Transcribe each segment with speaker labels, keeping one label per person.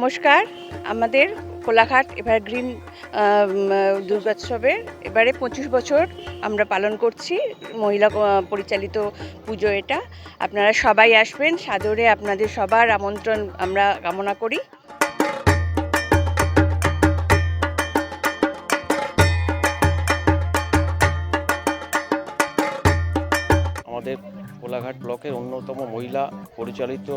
Speaker 1: নমস্কার। আমাদের কোলাঘাট এভারগ্রিন দুর্গোৎসবের এবারে পঁচিশ বছর আমরা পালন করছি, মহিলা পরিচালিত পুজো এটা। আপনারা সবাই আসবেন, সাদরে আপনাদের সবার আমন্ত্রণ আমরা কামনা করি।
Speaker 2: আমাদের কোলাঘাট ব্লকের অন্যতম মহিলা পরিচালিত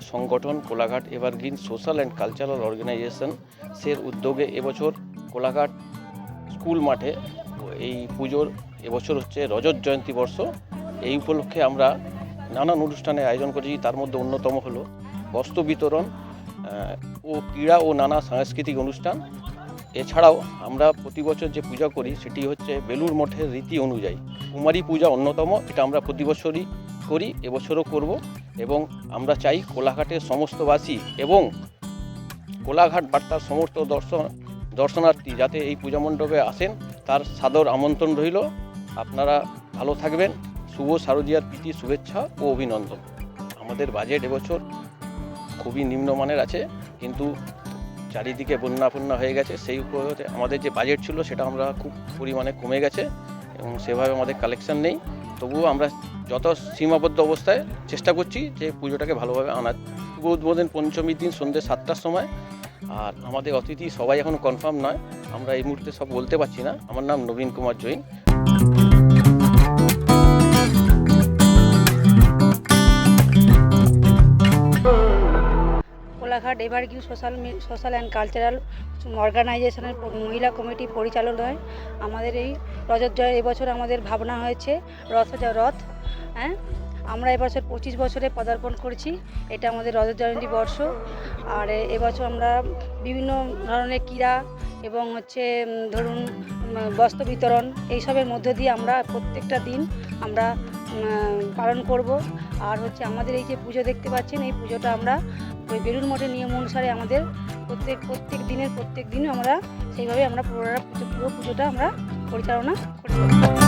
Speaker 2: সংগঠন Kolaghat evergreen social and cultural organisation সের উদ্যোগে এবছর কোলাঘাট স্কুল মাঠে এই পুজোর এবছর হচ্ছে রজত জয়ন্তী বর্ষ। এই উপলক্ষে আমরা নানান অনুষ্ঠানের আয়োজন করেছি, তার মধ্যে অন্যতম হলো বস্ত্র বিতরণ ও ক্রীড়া ও নানা সাংস্কৃতিক অনুষ্ঠান। এছাড়াও আমরা প্রতি বছর যে পূজা করি, সেটি হচ্ছে বেলুর মঠের রীতি অনুযায়ী। কুমারী পূজা অন্যতম, এটা আমরা প্রতি বছরই করি এবছরও করব এবং আমরা চাই কোলাঘাটের সমস্তবাসী এবং কোলাঘাট বার্তার সমস্ত দর্শন, দর্শনার্থী যাতে এই পূজা মণ্ডপে আসেন, তার সাদর আমন্ত্রণ রইল। আপনারা ভালো থাকবেন। শুভ শারদীয়ার প্রীতি, শুভেচ্ছা ও অভিনন্দন। আমাদের বাজেট এবছর খুবই নিম্নমানের আছে, কিন্তু চারিদিকে বন্যা ফন্যা হয়ে গেছে, সেই উপরে আমাদের যে বাজেট ছিল সেটা আমরা খুব পরিমাণে কমে গেছে এবং সেভাবে আমাদের কালেকশন নেই। তবুও আমরা যত সীমাবদ্ধ অবস্থায় চেষ্টা করছি যে পুজোটাকে ভালোভাবে আনার। শুভ উদ্বোধন পঞ্চমীর দিন সন্ধ্যে সাতটার সময়। আর আমাদের অতিথি সবাই এখন কনফার্ম নয়। আমরা এই মুহূর্তে সব বলতে পারছি না। আমার নাম নবীন Kumar Jain.
Speaker 3: Kolaghat evergreen social social and cultural অর্গানাইজেশনের মহিলা কমিটি পরিচালনায় আমাদের এই রজত জয়ের এবছর আমাদের ভাবনা হয়েছে রথ রথ হ্যাঁ? আমরা এবছর পঁচিশ বছরে পদার্পণ করছি, এটা আমাদের রজত জয়ন্তী বর্ষ। আর এবছর আমরা বিভিন্ন ধরনের ক্রীড়া এবং হচ্ছে ধরুন বস্ত্র বিতরণ এইসবের মধ্য দিয়ে আমরা প্রত্যেকটা দিন আমরা পালন করব। আর হচ্ছে আমাদের এই যে পুজো দেখতে পাচ্ছেন, এই পুজোটা আমরা ওই বেলুর মঠের নিয়ম অনুসারে আমাদের প্রত্যেক প্রত্যেক দিনের, প্রত্যেক দিন আমরা সেইভাবে আমরা পুরো পুজোটা আমরা পরিচালনা করি।